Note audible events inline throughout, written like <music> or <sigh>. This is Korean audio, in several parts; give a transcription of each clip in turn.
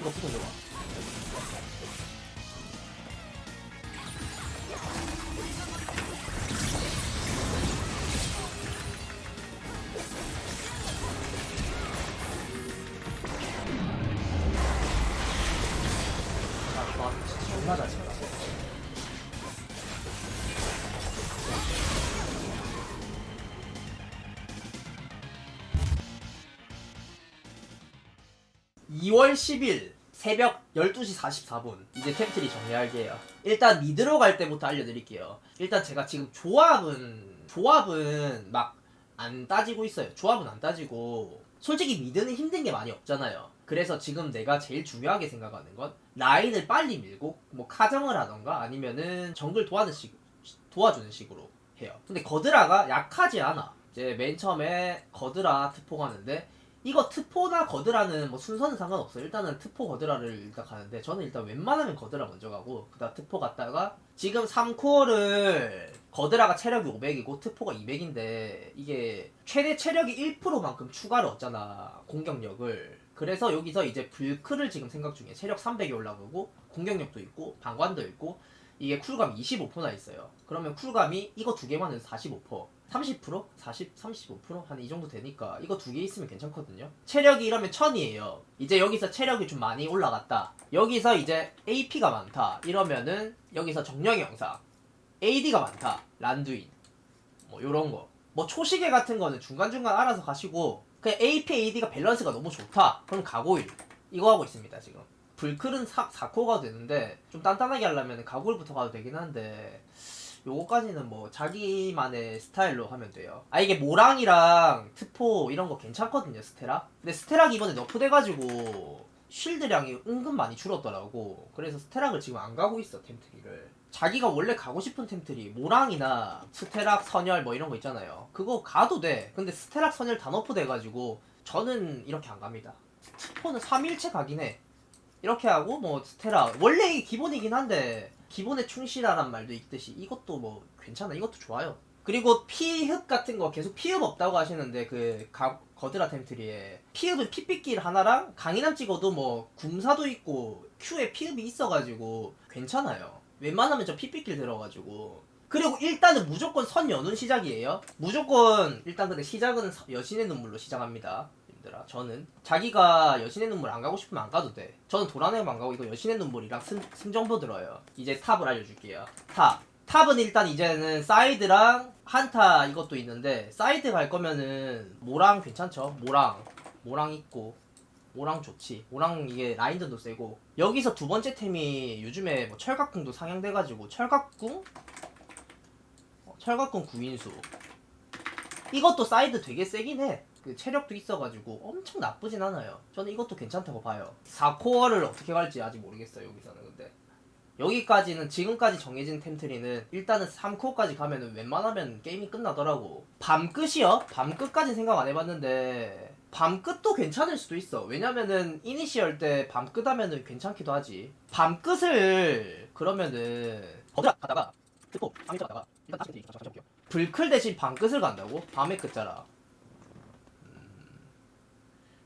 이거 붙어줘봐. 아, 좋아. 존나 잘친 10일) 새벽 12시 44분. 이제 템트리 정리할게요. 일단 미드로 갈 때부터 알려드릴게요. 일단 제가 지금 조합은 조합은 막 안 따지고 있어요. 조합은 안 따지고 솔직히 미드는 힘든 게 많이 없잖아요. 그래서 지금 내가 제일 중요하게 생각하는 건 라인을 빨리 밀고 뭐 카정을 하던가 아니면은 정글 도와는 식, 도와주는 식으로 해요. 근데 거드라가 약하지 않아. 이제 맨 처음에 거드라 가는데 이거 트포나 거드라는 뭐 순서는 상관없어요. 일단은 트포 거드라를 일단 가는데 저는 일단 웬만하면 거드라 먼저 가고 그다음 트포 갔다가 지금 3코어를 거드라가 체력이 500이고 트포가 200인데 이게 최대 체력이 1%만큼 추가를 얻잖아 공격력을 그래서 여기서 이제 불크를 지금 생각 중에 체력 300이 올라가고 공격력도 있고 방관도 있고 이게 쿨감 25%나 있어요. 그러면 쿨감이 이거 두 개만 해도 45%. 30%? 40, 35%? 한 이 정도 되니까 이거 두 개 있으면 괜찮거든요. 체력이 이러면 1000이에요. 이제 여기서 체력이 좀 많이 올라갔다. 여기서 이제 AP가 많다. 이러면은 여기서 정령의 영상. AD가 많다. 란두인. 뭐 요런 거. 뭐 초시계 같은 거는 중간중간 알아서 가시고 그냥 AP, AD가 밸런스가 너무 좋다. 그럼 가고일. 이거 하고 있습니다, 지금. 불클은 4, 4코가 되는데 좀 단단하게 하려면 가골부터 가도 되긴 한데 요거까지는 뭐 자기만의 스타일로 하면 돼요. 아 이게 모랑이랑 트포 이런 거 괜찮거든요 스테라. 근데 스테락 이번에 너프 돼가지고 쉴드량이 은근 많이 줄었더라고. 그래서 스테락을 지금 안 가고 있어 템트리를. 자기가 원래 가고 싶은 템트리 모랑이나 스테락 선열 뭐 이런 거 있잖아요. 그거 가도 돼. 근데 스테락 선열 다 너프 돼가지고 저는 이렇게 안 갑니다. 트포는 3일째 가긴 해. 이렇게 하고 뭐 스테라 원래 이게 기본이긴 한데 기본에 충실하란 말도 있듯이 이것도 뭐 괜찮아 이것도 좋아요. 그리고 피흡 같은 거 계속 피흡 없다고 하시는데 그 가, 거드라 템트리에 피흡은 피삐길 하나랑 강인함 찍어도 뭐 궁사도 있고 Q에 피흡이 있어가지고 괜찮아요. 웬만하면 저 피삐길 들어가지고. 그리고 일단은 무조건 선 여는 시작이에요. 무조건 일단 근데 시작은 서- 여신의 눈물로 시작합니다 님들아 저는 자기가 여신의 눈물 안 가고 싶으면 안 가도 돼. 저는 도라네가 안 가고 이거 여신의 눈물이랑 승, 승정보 들어요. 이제 탑을 알려줄게요. 탑 탑은 일단 이제는 사이드랑 한타 이것도 있는데 사이드 갈 거면은 모랑 괜찮죠? 모랑. 모랑 있고 모랑 좋지. 모랑 이게 라인전도 세고. 여기서 두 번째 템이 요즘에 뭐 철갑궁도 상향돼가지고 철갑궁? 어, 철갑궁 구인수. 이것도 사이드 되게 세긴 해. 그 체력도 있어가지고 엄청 나쁘진 않아요. 저는 이것도 괜찮다고 봐요. 4코어를 어떻게 갈지 아직 모르겠어요, 여기서는 근데. 여기까지는 지금까지 정해진 템트리는 일단은 3코어까지 가면은 웬만하면 게임이 끝나더라고. 밤끝이요? 밤끝까지 생각 안 해봤는데 밤끝도 괜찮을 수도 있어. 왜냐면은 이니시얼 때 밤끝 하면은 괜찮기도 하지. 밤끝을 그러면은 버드락 가다가 듣고 밤에 가다가 일단 다시 잠시 불클 대신 밤끝을 간다고? 밤에 끝자라.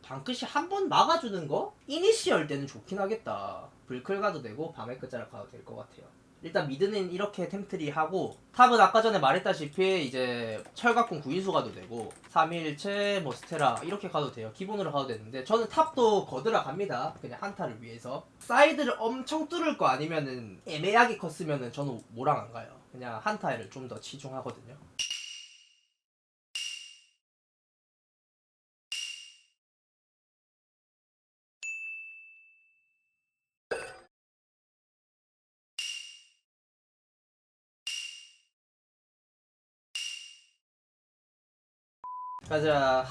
방끝이 한 번 막아주는 거? 이니시얼 때는 좋긴 하겠다. 불클 가도 되고 밤의 끝자락 가도 될 것 같아요. 일단 미드는 이렇게 템트리 하고 탑은 아까 전에 말했다시피 이제 철갑궁 구인수 가도 되고 3일체 뭐 스테라 이렇게 가도 돼요. 기본으로 가도 되는데 저는 탑도 거들어 갑니다. 그냥 한타를 위해서. 사이드를 엄청 뚫을 거 아니면은 애매하게 컸으면은 저는 모랑 안 가요. 그냥 한타를 좀 더 치중하거든요. 가자.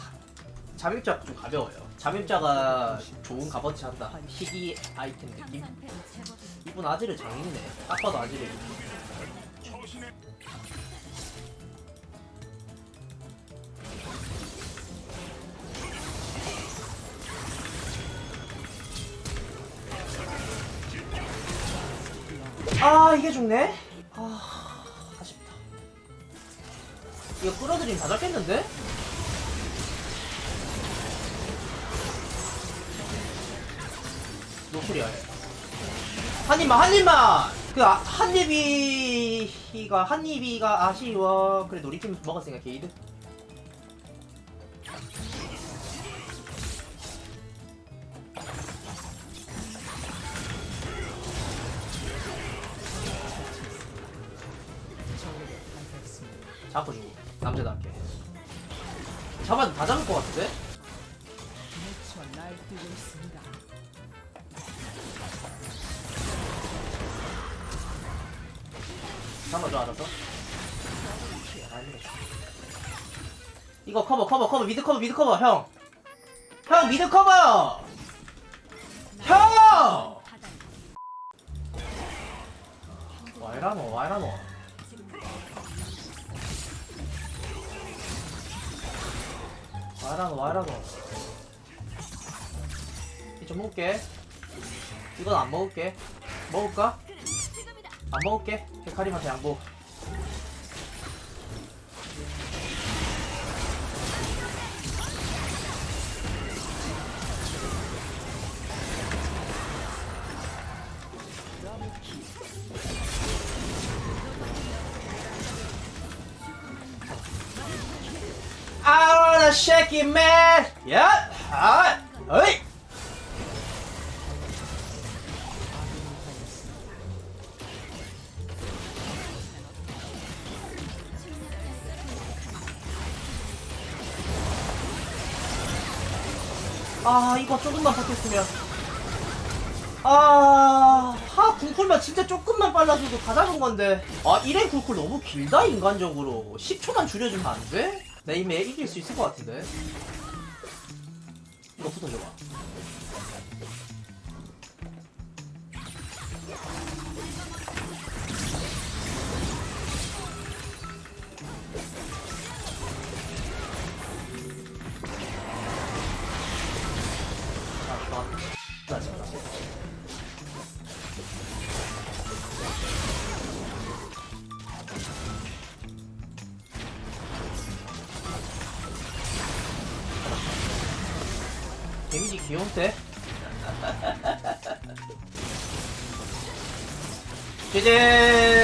잠입자 좀 가벼워요. 잠입자가 좋은 값어치 한다. 희귀 아이템 느낌? 이분 아지르 장인이네. 딱 봐도 아지르. 아 이게 죽네? 아 아쉽다. 이거 끌어들이면 다 잡겠는데? 노출이야 얘. 한 입만 한 입만 그 아, 한입이가 한입이가 아쉬워 그래 우리 팀 먹었으니까 게이드 잡고 주고 남자답게 잡아도 다 잡을 것 같은데? 미쳐 날뛰고 있습니다. 잡아줘 알아서 이거 커버 커버 커버 미드 커버 미드 커버 형! 형 미드 커버! 형! 와이라노 와이라노 와이라노 와이라노 이좀 먹을게 이건 안 먹을게 먹을까? 안 먹을게 헤카림한테 양보 wanna shake it, man. Yeah. 아, 어이. 아, 이거 조금만 버텼으면. 아, 하, 굴쿨만 진짜 조금만 빨라져도 다 잡은 건데. 아, 1행 굴쿨 너무 길다, 인간적으로. 10초만 줄여주면 안 돼? 내 이메 이길 수 있을 것 같은데. 이거 붙어줘봐. 데미지 귀여운데? <laughs> 제제